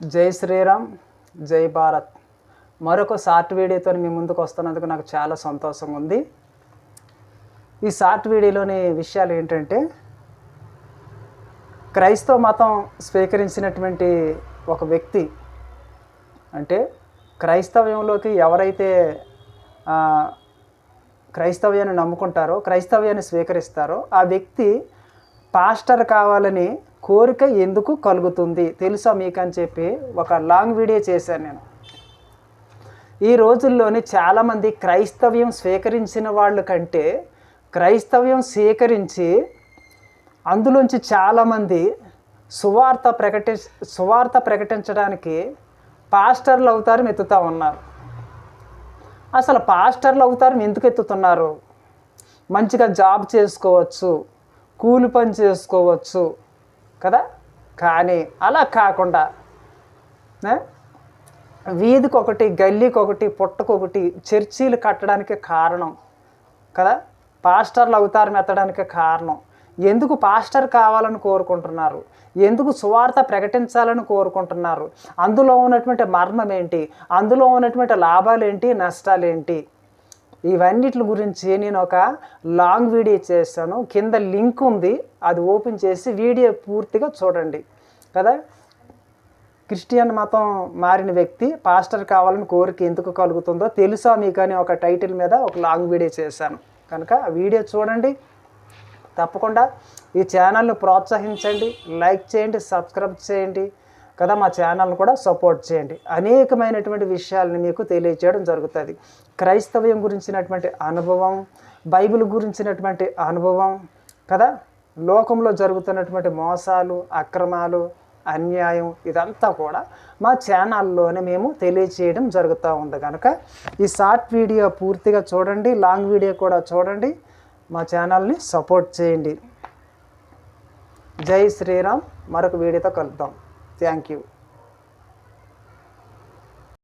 జై శ్రీరామ్ జై భారత్. మరొక షార్ట్ వీడియోతో మీ ముందుకు వస్తున్నందుకు నాకు చాలా సంతోషంగా ఉంది. ఈ షార్ట్ వీడియోలోని విషయాలు ఏంటంటే క్రైస్తవ మతం స్వీకరించినటువంటి ఒక వ్యక్తి అంటే క్రైస్తవ్యంలోకి ఎవరైతే క్రైస్తవ్యాన్ని నమ్ముకుంటారో క్రైస్తవ్యాన్ని స్వీకరిస్తారో ఆ వ్యక్తి పాస్టర్ కావాలని కోరిక ఎందుకు కలుగుతుంది తెలుసా మీకు అని చెప్పి ఒక లాంగ్ వీడియో చేశాను నేను. ఈ రోజుల్లోని చాలామంది క్రైస్తవ్యం స్వీకరించిన వాళ్ళ కంటే క్రైస్తవ్యం స్వీకరించి అందులోంచి చాలామంది సువార్త ప్రకటి సువార్త ప్రకటించడానికి పాస్టర్లు అవుతారు ఎత్తుతూ ఉన్నారు. అసలు పాస్టర్లు అవుతారు ఎందుకు ఎత్తుతున్నారు? మంచిగా జాబ్ చేసుకోవచ్చు కూలి పని చేసుకోవచ్చు కదా? కానీ అలా కాకుండా వీధికొకటి వీధికి ఒకటి గల్లీకి ఒకటి పుట్టకొకటి చర్చీలు కట్టడానికి కారణం కదా? పాస్టర్లు అవతారం ఎత్తడానికి కారణం. ఎందుకు పాస్టర్ కావాలని కోరుకుంటున్నారు? ఎందుకు సువార్త ప్రకటించాలని కోరుకుంటున్నారు? అందులో ఉన్నటువంటి మర్మం ఏంటి అందులో ఉన్నటువంటి లాభాలు ఏంటి నష్టాలు ఏంటి ఇవన్నిటి గురించి నేను ఒక లాంగ్ వీడియో చేస్తాను. కింద లింక్ ఉంది. అది ఓపెన్ చేసి వీడియో పూర్తిగా చూడండి. కదా? క్రిస్టియన్ మతం మారిన వ్యక్తి పాస్టర్ కావాలని కోరిక ఎందుకు కలుగుతుందో తెలుసా మీకు అని ఒక టైటిల్ మీద ఒక లాంగ్ వీడియో చేశాను. కనుక ఆ వీడియో చూడండి. తప్పకుండా ఈ ఛానల్ను ప్రోత్సహించండి. లైక్ చేయండి సబ్స్క్రైబ్ చేయండి. కదా మా ఛానల్ను కూడా సపోర్ట్ చేయండి. అనేకమైనటువంటి విషయాలను మీకు తెలియజేయడం జరుగుతుంది. క్రైస్తవ్యం గురించినటువంటి అనుభవం బైబిల్ గురించినటువంటి అనుభవం కదా లోకంలో జరుగుతున్నటువంటి మోసాలు అక్రమాలు అన్యాయం ఇదంతా కూడా మా ఛానల్లోనే మేము తెలియజేయడం జరుగుతూ ఉంది కనుక ఈ షార్ట్ వీడియో పూర్తిగా చూడండి లాంగ్ వీడియో కూడా చూడండి మా ఛానల్ని సపోర్ట్ చేయండి. జై శ్రీరామ్ మరొక వీడియోతో కలుద్దాం. Thank you.